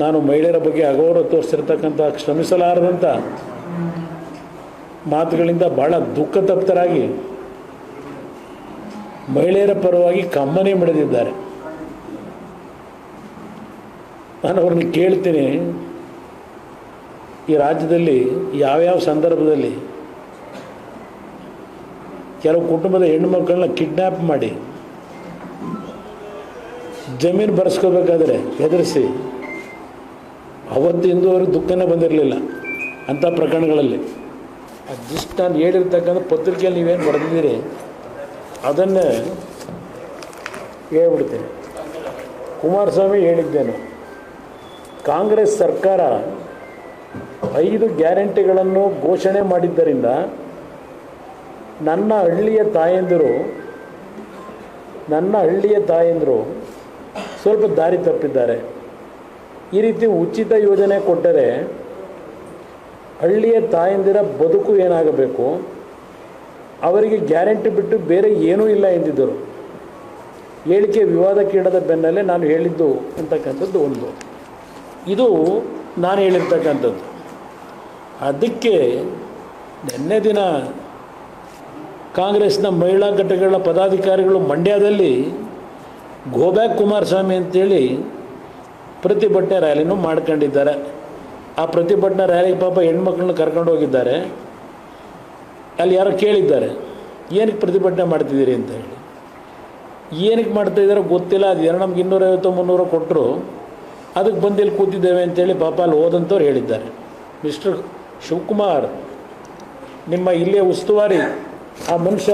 ನಾನು ಮಹಿಳೆಯರ ಬಗ್ಗೆ ಅಗೌರವ ತೋರಿಸಿರ್ತಕ್ಕಂಥ ಶ್ರಮಿಸಲಾರದಂಥ ಮಾತುಗಳಿಂದ ಭಾಳ ದುಃಖ ತಪ್ತರಾಗಿ ಮಹಿಳೆಯರ ಪರವಾಗಿ ಕಮ್ಮನೆ ಮಡಿದಿದ್ದಾರೆ ನಾನು ಅವ್ರನ್ನ ಕೇಳ್ತೀನಿ, ಈ ರಾಜ್ಯದಲ್ಲಿ ಯಾವ್ಯಾವ ಸಂದರ್ಭದಲ್ಲಿ ಕೆಲವು ಕುಟುಂಬದ ಹೆಣ್ಣುಮಕ್ಕಳನ್ನ ಕಿಡ್ನ್ಯಾಪ್ ಮಾಡಿ ಜಮೀನು ಬರೆಸ್ಕೋಬೇಕಾದ್ರೆ ಹೆದರಿಸಿ ಅವತ್ತು ಅವರು ದುಃಖನೇ ಬಂದಿರಲಿಲ್ಲ ಅಂಥ ಪ್ರಕರಣಗಳಲ್ಲಿ. ಅದಿಷ್ಟು ನಾನು ಹೇಳಿರ್ತಕ್ಕಂಥ ಪತ್ರಿಕೆಯಲ್ಲಿ ನೀವೇನು ಬರೆದಿದ್ದೀರಿ, ಅದನ್ನೇ ಹೇಳ್ಬಿಡ್ತೀನಿ. ಕುಮಾರಸ್ವಾಮಿ ಹೇಳಿದ್ದೇನು, ಕಾಂಗ್ರೆಸ್ ಸರ್ಕಾರ ಐದು ಗ್ಯಾರಂಟಿಗಳನ್ನು ಘೋಷಣೆ ಮಾಡಿದ್ದರಿಂದ ನನ್ನ ಹಳ್ಳಿಯ ತಾಯಂದಿರು, ನನ್ನ ಹಳ್ಳಿಯ ತಾಯಂದಿರು ಸ್ವಲ್ಪ ದಾರಿ ತಪ್ಪಿದ್ದಾರೆ. ಈ ರೀತಿ ಉಚಿತ ಯೋಜನೆ ಕೊಟ್ಟರೆ ಹಳ್ಳಿಯ ತಾಯಂದಿರ ಬದುಕು ಏನಾಗಬೇಕು? ಅವರಿಗೆ ಗ್ಯಾರಂಟಿ ಬಿಟ್ಟು ಬೇರೆ ಏನೂ ಇಲ್ಲ ಎಂದಿದ್ದರು. ಹೇಳಿಕೆ ವಿವಾದಕ್ಕೀಡದ ಬೆನ್ನಲ್ಲೇ ನಾನು ಹೇಳಿದ್ದು ಅಂತಕ್ಕಂಥದ್ದು ಒಂದು. ಇದು ನಾನು ಹೇಳಿರ್ತಕ್ಕಂಥದ್ದು. ಅದಕ್ಕೆ ನಿನ್ನೆ ದಿನ ಕಾಂಗ್ರೆಸ್ನ ಮಹಿಳಾ ಘಟಕಗಳ ಪದಾಧಿಕಾರಿಗಳು ಮಂಡ್ಯದಲ್ಲಿ ಗೋಬ್ಯಾಕ್ ಕುಮಾರಸ್ವಾಮಿ ಅಂತೇಳಿ ಪ್ರತಿಭಟನೆ ರ್ಯಾಲಿನೂ ಮಾಡ್ಕೊಂಡಿದ್ದಾರೆ. ಆ ಪ್ರತಿಭಟನಾ ರ್ಯಾಲಿಗೆ ಪಾಪ ಹೆಣ್ಮಕ್ಳನ್ನ ಕರ್ಕೊಂಡು ಹೋಗಿದ್ದಾರೆ. ಅಲ್ಲಿ ಯಾರೋ ಕೇಳಿದ್ದಾರೆ, ಏನಕ್ಕೆ ಪ್ರತಿಭಟನೆ ಮಾಡ್ತಿದ್ದೀರಿ ಅಂತ ಹೇಳಿ. ಏನಕ್ಕೆ ಮಾಡ್ತಾಯಿದ್ದಾರೋ ಗೊತ್ತಿಲ್ಲ, ಅದು ಏನೋ ನಮ್ಗೆ ಇನ್ನೂರೈವತ್ತು, ಮುನ್ನೂರು ಕೊಟ್ಟರು. ಅದಕ್ಕೆ ಬಂದು ಇಲ್ಲಿ ಕೂತಿದ್ದೇವೆ ಅಂತೇಳಿ ಪಾಪ ಅಲ್ಲಿ ಹೋದಂಥವ್ರು ಹೇಳಿದ್ದಾರೆ. ಮಿಸ್ಟರ್ ಶಿವಕುಮಾರ್, ನಿಮ್ಮ ಇಲ್ಲೇ ಉಸ್ತುವಾರಿ, ಆ ಮನುಷ್ಯ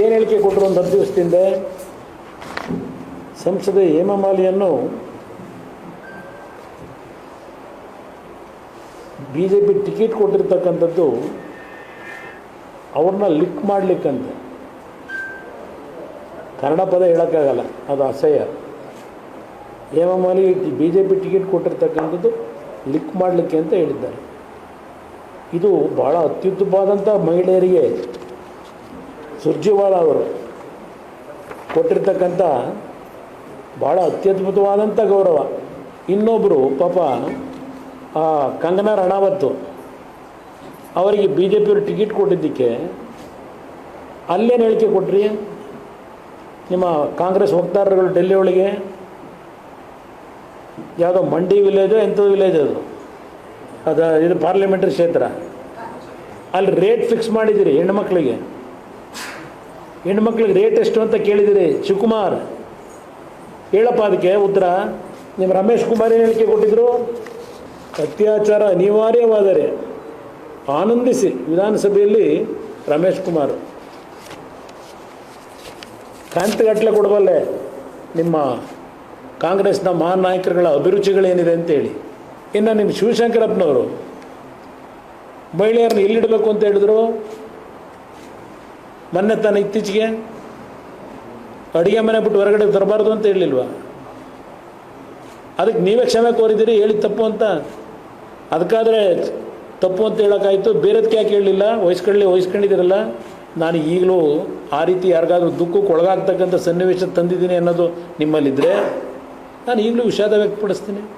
ಏನು ಹೇಳಿಕೆ ಕೊಟ್ಟರು ಒಂದು ಹತ್ತು ದಿವಸದಿಂದ? ಸಂಸದೆ ಹೇಮಮಾಲಿಯನ್ನು ಬಿ ಜೆ ಪಿ ಟಿಕೆಟ್ ಕೊಟ್ಟಿರ್ತಕ್ಕಂಥದ್ದು ಅವ್ರನ್ನ ಲಿಕ್ ಮಾಡಲಿಕ್ಕಂತೆ. ಕನ್ನಡ ಪದ ಹೇಳೋಕ್ಕಾಗಲ್ಲ, ಅದು ಅಸಹ್ಯ. Hemamalini B J P ticket ಕೊಟ್ಟಿರ್ತಕ್ಕಂಥದ್ದು ಲಿಕ್ ಮಾಡಲಿಕ್ಕೆ ಅಂತ ಹೇಳಿದ್ದಾರೆ. ಇದು ಭಾಳ ಅತ್ಯುತ್ತಮವಾದಂಥ ಮಹಿಳೆಯರಿಗೆ ಸುರ್ಜಿವಾಳ ಅವರು ಕೊಟ್ಟಿರ್ತಕ್ಕಂಥ ಭಾಳ ಅತ್ಯದ್ಭುತವಾದಂಥ ಗೌರವ. ಇನ್ನೊಬ್ಬರು ಪಾಪ ಕಂಗನಾ ರಣಾವತ್ತು ಅವರಿಗೆ ಬಿ ಜೆ ಪಿಯವರು ಟಿಕೆಟ್ ಕೊಟ್ಟಿದ್ದಕ್ಕೆ ಅಲ್ಲೇನು ಹೇಳಿಕೆ ಕೊಟ್ರಿ? ನಿಮ್ಮ ಕಾಂಗ್ರೆಸ್ ವಕ್ತಾರರುಗಳು ಡೆಲ್ಲಿ ಒಳಗೆ? ಯಾವುದೋ ಮಂಡಿ ವಿಲೇಜು ಎಂಥ ವಿಲೇಜ್ ಅದು. ಅದು ಇದು ಪಾರ್ಲಿಮೆಂಟ್ರಿ ಕ್ಷೇತ್ರ. ಅಲ್ಲಿ ರೇಟ್ ಫಿಕ್ಸ್ ಮಾಡಿದ್ದೀರಿ ಹೆಣ್ಮಕ್ಳಿಗೆ. ಹೆಣ್ಮಕ್ಳಿಗೆ ರೇಟ್ ಎಷ್ಟು ಅಂತ ಕೇಳಿದಿರಿ ಶಿವಕುಮಾರ್. ಹೇಳಪ್ಪ ಅದಕ್ಕೆ ಉತ್ತರ. ನಿಮ್ಮ ರಮೇಶ್ ಕುಮಾರ್ ಏನು ಹೇಳಿಕೆ ಕೊಟ್ಟಿದ್ರು? ಅತ್ಯಾಚಾರ ಅನಿವಾರ್ಯವಾದರೆ ಆನಂದಿಸಿ ವಿಧಾನಸಭೆಯಲ್ಲಿ ರಮೇಶ್ ಕುಮಾರ್. ಕ್ರಾಂತಿಗಟ್ಟಲೆ ಕೊಡಬಲ್ಲೆ ನಿಮ್ಮ ಕಾಂಗ್ರೆಸ್ನ ಮಹಾನ್ ನಾಯಕರುಗಳ ಅಭಿರುಚಿಗಳೇನಿದೆ ಅಂತೇಳಿ. ಇನ್ನು ನಿಮ್ಮ ಶಿವಶಂಕರಪ್ಪನವರು, ಮಹಿಳೆಯರನ್ನ ಎಲ್ಲಿಡಬೇಕು ಅಂತ ಹೇಳಿದ್ರು? ಮೊನ್ನೆ ತಾನು ಇತ್ತೀಚೆಗೆ ಅಡುಗೆ ಮನೆ ಬಿಟ್ಟು ಹೊರಗಡೆ ತರಬಾರ್ದು ಅಂತ ಹೇಳಿಲ್ವಾ? ಅದಕ್ಕೆ ನೀವೇ ಕ್ಷಮೆ ಕೋರಿದ್ದೀರಿ ಹೇಳಿ ತಪ್ಪು ಅಂತ ಅದಕ್ಕಾದರೆ ತಪ್ಪು ಅಂತ ಹೇಳೋಕ್ಕಾಯ್ತು. ಬೇರೆದಕ್ಕೆ ಯಾಕೆ ಹೇಳಲಿಲ್ಲ? ವಹಿಸ್ಕೊಳ್ಳಿ, ವಹಿಸ್ಕೊಂಡಿದ್ದೀರಲ್ಲ? ನಾನು ಈಗಲೂ ಆ ರೀತಿ ಯಾರಿಗಾದ್ರೂ ದುಃಖಕ್ಕೆ ಒಳಗಾಗ್ತಕ್ಕಂಥ ಸನ್ನಿವೇಶ ತಂದಿದ್ದೀನಿ ಅನ್ನೋದು ನಿಮ್ಮಲ್ಲಿದ್ದರೆ ನಾನು ಈಗಲೂ ವಿಷಾದ ವ್ಯಕ್ತಪಡಿಸ್ತೀನಿ.